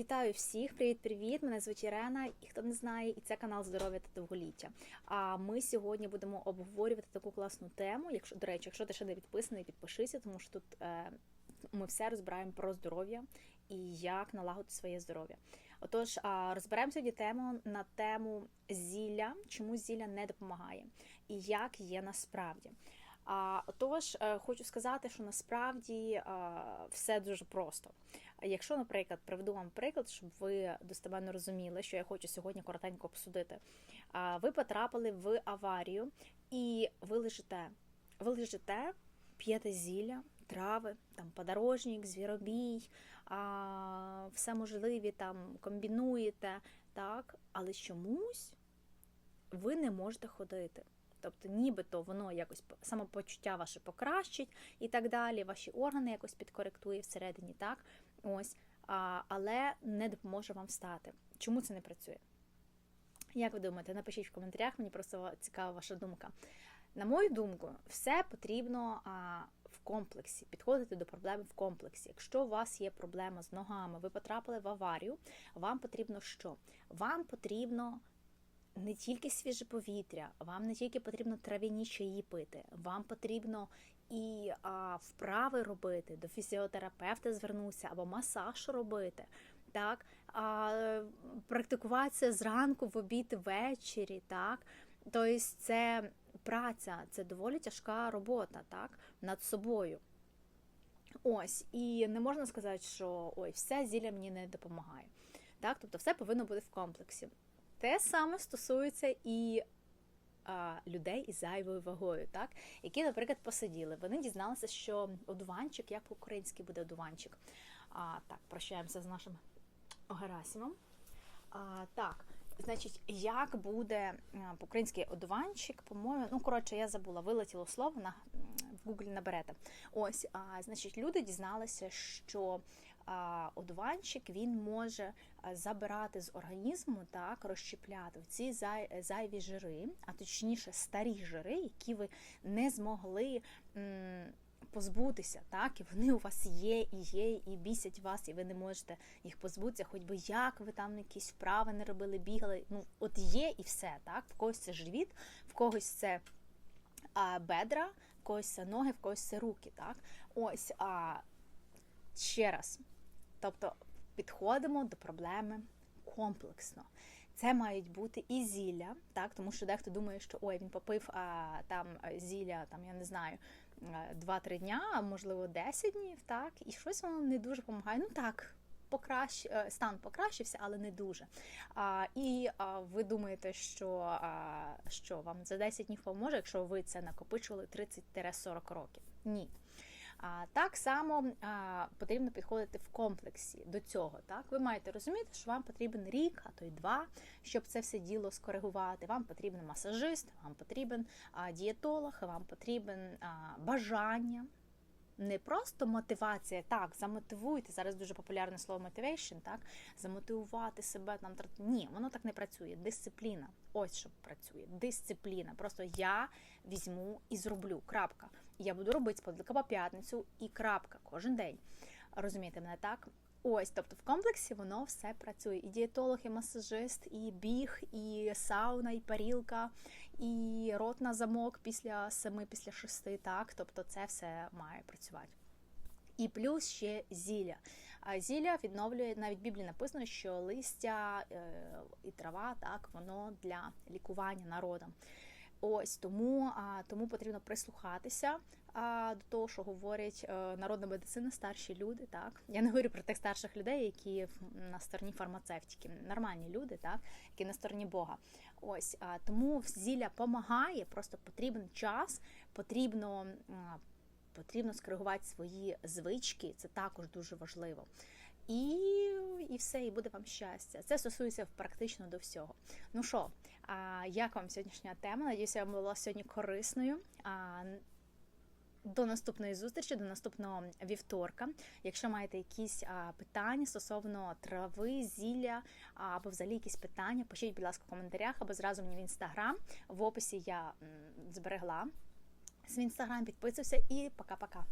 Вітаю всіх! Привіт-привіт! Мене звуть Ірена, і хто не знає, і це канал Здоров'я та довголіття. А ми сьогодні будемо обговорювати таку класну тему. Якщо до речі, якщо ти ще не підписаний, підпишися, тому що тут е, ми все розбираємо про здоров'я і як налагодити своє здоров'я. Отож, а, розберемо сьогодні тему на тему зілля, чому зілля не допомагає, і як є насправді. А, Тож е, хочу сказати, що насправді е, все дуже просто. Якщо, наприклад, приведу вам приклад, щоб ви достеменно розуміли, що я хочу сьогодні коротенько обсудити. Ви потрапили в аварію і ви лежите. Ви лежите, п'єте зілля, трави, там подорожник, звіробій, а, все можливі там комбінуєте, так, але чомусь ви не можете ходити. Тобто, нібито воно якось самопочуття ваше покращить і так далі, ваші органи якось підкоректує всередині, так? Ось, а, але не допоможе вам встати. Чому це не працює? Як ви думаєте, напишіть в коментарях, мені просто цікава ваша думка. На мою думку, все потрібно а, в комплексі, підходити до проблеми в комплексі. Якщо у вас є проблема з ногами, ви потрапили в аварію, вам потрібно що? Вам потрібно не тільки свіже повітря, вам не тільки потрібно трав'яні чаї пити, вам потрібно і а, вправи робити, до фізіотерапевта звернутися або масаж робити. Так, а, практикуватися зранку в обід ввечері, так. Тобто це праця, це доволі тяжка робота, так, над собою. Ось, і не можна сказати, що ой, все зілля мені не допомагає. Так, тобто все повинно бути в комплексі. Те саме стосується і а, людей із зайвою вагою, так? які, наприклад, посиділи. Вони дізналися, що одуванчик, як по-українськи буде одуванчик. А, Так, прощаємося з нашим Герасимом. А, Так, значить, як буде по-українськи одуванчик, по-моєму, ну, коротше, я забула, вилетіло слово на в Гуглі наберете. Ось, а, значить, люди дізналися, що одуванчик він може забирати з організму, так, розщепляти ці зайві жири, а точніше старі жири, які ви не змогли. Позбутися, так, і вони у вас є, і є, і бісять вас, і ви не можете їх позбутися, хоч би як ви там якісь вправи не робили, бігали. Ну, от є і все, так. В когось це живіт, в когось це а, бедра, в когось це ноги, в когось це руки. так. Ось, а ще раз. Тобто підходимо до проблеми комплексно. Це мають бути і зілля, так, тому що дехто думає, що ой, він попив а, там зілля, там я не знаю, 2-3 дня, а можливо 10 днів, так, і щось воно не дуже допомагає. Ну так, покращ... Е, стан покращився, але не дуже. А, І а, ви думаєте, що а, що вам за 10 днів поможе, якщо ви це накопичували 30-40 років? Ні. А так само потрібно підходити в комплексі до цього. Так, ви маєте розуміти, що вам потрібен рік, а то й два, щоб це все діло скоригувати. Вам потрібен масажист, вам потрібен дієтолог, вам потрібен бажання не просто мотивація, так, замотивуйте. Зараз дуже популярне слово motivation, так, замотивувати себе там. Ні, воно так не працює. Дисципліна. Ось що працює. Дисципліна. Просто я візьму і зроблю. Крапка. Я буду робити з по п'ятницю і крапка кожен день. Розумієте мене так? Ось, тобто в комплексі воно все працює. І дієтолог, і масажист, і біг, і сауна, і парілка, і рот на замок після семи, після шести. Так, тобто це все має працювати. І плюс ще зілля. А зілля відновлює навіть в Біблії написано, що листя е, і трава так воно для лікування народам. Ось тому а, тому потрібно прислухатися а, до того, що говорять а, е, народна медицина, старші люди. Так я не говорю про тих старших людей, які на стороні фармацевтики, нормальні люди, так які на стороні Бога. Ось а, тому зілля допомагає, просто потрібен час, потрібно. А, Потрібно скоригувати свої звички, це також дуже важливо. І і все, і буде вам щастя. Це стосується практично до всього. Ну що, як вам сьогоднішня тема? Надіюся, я була сьогодні корисною. До наступної зустрічі, до наступного вівторка. Якщо маєте якісь а, питання стосовно трави, зілля або взагалі якісь питання, пишіть, будь ласка, в коментарях або зразу мені в інстаграм. В описі я м, зберегла свій інстаграм, підписуйся і пока-пока.